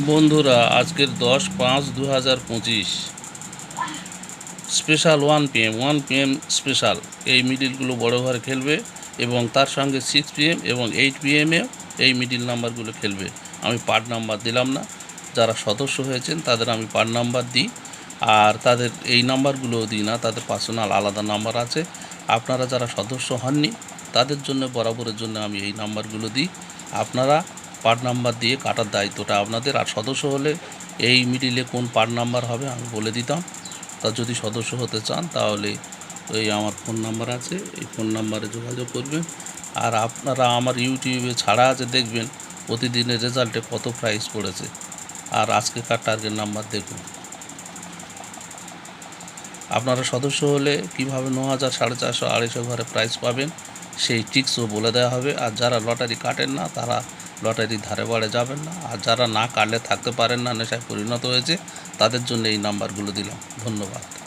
বন্ধুরা, আজকের দশ পাঁচ দু হাজার পঁচিশ। Special one PM one PM special. এই মিডিলগুলো বড় ঘরে খেলবে এবং তার সঙ্গে সিক্স পিএম এবং এইট পিএমে এই মিডিল নাম্বারগুলো খেলবে। আমি পার্ট নাম্বার দিলাম না। যারা সদস্য হয়েছেন, তাদের আমি পার্ট নাম্বার দিই। আর তাদের এই নাম্বারগুলোও দিই না, তাদের পার্সোনাল আলাদা নাম্বার আছে। আপনারা যারা সদস্য হননি, তাদের জন্য, বরাবরের জন্য আমি এই নাম্বারগুলো দিই। আপনারা পার্ট নাম্বার দিয়ে কাটার দায়িত্বটা আপনাদের। আর সদস্য হলে এই মিডিলে কোন পার্ট নাম্বার হবে আমি বলে দিতাম। তা যদি সদস্য হতে চান তাহলে এই আমার ফোন নাম্বার আছে, এই ফোন নাম্বারে যোগাযোগ করবেন। আর আপনারা আমার ইউটিউবে ছাড়া আছে, দেখবেন প্রতিদিনের রেজাল্টে কত প্রাইস পড়েছে। আর আজকেকার টার্গেট নাম্বার দেখুন। আপনারা সদস্য হলে কীভাবে ন হাজার সাড়ে চারশো আড়াইশো ঘরে প্রাইস পাবেন? সেই টিক্সও বলে দেওয়া হবে। আর যারা লটারি কাটেন না, তারা লটারি ধারে বাড়ে যাবেন না। আর যারা না কাটলে থাকতে পারেন না, নেশায় পরিণত হয়েছে, তাদের জন্য এই নাম্বারগুলো দিলাম। ধন্যবাদ।